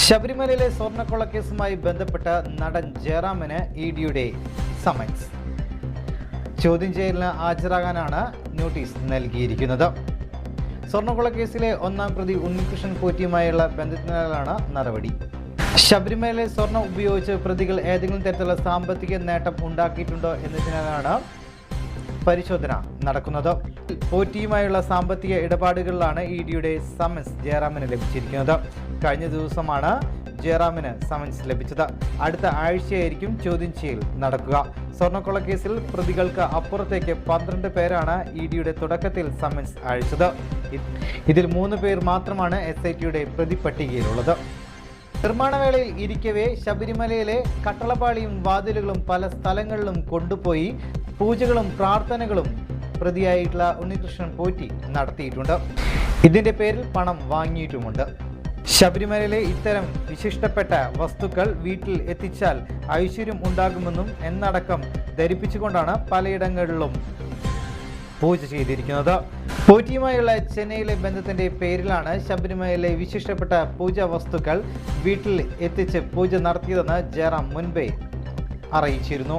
ശബരിമലയിലെ സ്വർണക്കൊള്ളക്കേസുമായി ബന്ധപ്പെട്ട നടൻ ജയറാമിന് ഇ ഡിയുടെ സമൻസ്. ചോദ്യം ചെയ്യലിന് ഹാജരാകാനാണ് നോട്ടീസ് നൽകിയിരിക്കുന്നത്. സ്വർണക്കൊള്ളക്കേസിലെ ഒന്നാം പ്രതി ഉണ്ണികൃഷ്ണൻ പോറ്റിയുമായുള്ള ബന്ധത്തിനാലാണ് നടപടി. ശബരിമലയിലെ സ്വർണം ഉപയോഗിച്ച് പ്രതികൾ ഏതെങ്കിലും തരത്തിലുള്ള സാമ്പത്തിക നേട്ടം ഉണ്ടാക്കിയിട്ടുണ്ടോ എന്നതിനാലാണ് പരിശോധന നടക്കുന്നത്. പോറ്റിയുമായുള്ള സാമ്പത്തിക ഇടപാടുകളിലാണ് ഇ ഡിയുടെ സമൻസ് ജയറാമിന് ലഭിച്ചിരിക്കുന്നത്. കഴിഞ്ഞ ദിവസമാണ് ജയറാമിന് സമൻസ് ലഭിച്ചത്. അടുത്ത ആഴ്ചയായിരിക്കും ചോദ്യം ചെയ്യൽ നടക്കുക സ്വർണക്കൊള്ളക്കേസിൽ പ്രതികൾക്ക് അപ്പുറത്തേക്ക് പന്ത്രണ്ട് പേരാണ് ഇ ഡിയുടെ തുടക്കത്തിൽ സമൻസ് അയച്ചത്. ഇതിൽ മൂന്ന് പേർ മാത്രമാണ് എസ് ഐ ടിയുടെ പ്രതിപട്ടികയിലുള്ളത്. നിർമ്മാണവേളയിൽ ഇരിക്കവേ ശബരിമലയിലെ കട്ടളപ്പാളിയും വാതിലുകളും പല സ്ഥലങ്ങളിലും കൊണ്ടുപോയി പൂജകളും പ്രാർത്ഥനകളും പ്രതിയായിട്ടുള്ള ഉണ്ണികൃഷ്ണൻ പോറ്റി നടത്തിയിട്ടുണ്ട്. ഇതിന്റെ പേരിൽ പണം വാങ്ങിയിട്ടുമുണ്ട്. ശബരിമലയിലെ ഇത്തരം വിശിഷ്ടപ്പെട്ട വസ്തുക്കൾ വീട്ടിൽ എത്തിച്ചാൽ ഐശ്വര്യം ഉണ്ടാകുമെന്നും എന്നടക്കം ധരിപ്പിച്ചുകൊണ്ടാണ് പലയിടങ്ങളിലും പൂജ ചെയ്തിരിക്കുന്നത്. പോറ്റിയുമായുള്ള ചെന്നൈയിലെ ബന്ധത്തിന്റെ പേരിലാണ് ശബരിമലയിലെ വിശിഷ്ടപ്പെട്ട പൂജാ വസ്തുക്കൾ വീട്ടിൽ എത്തിച്ച് പൂജ നടത്തിയതെന്ന് ജയറാം മുൻപേ അറിയിച്ചിരുന്നു.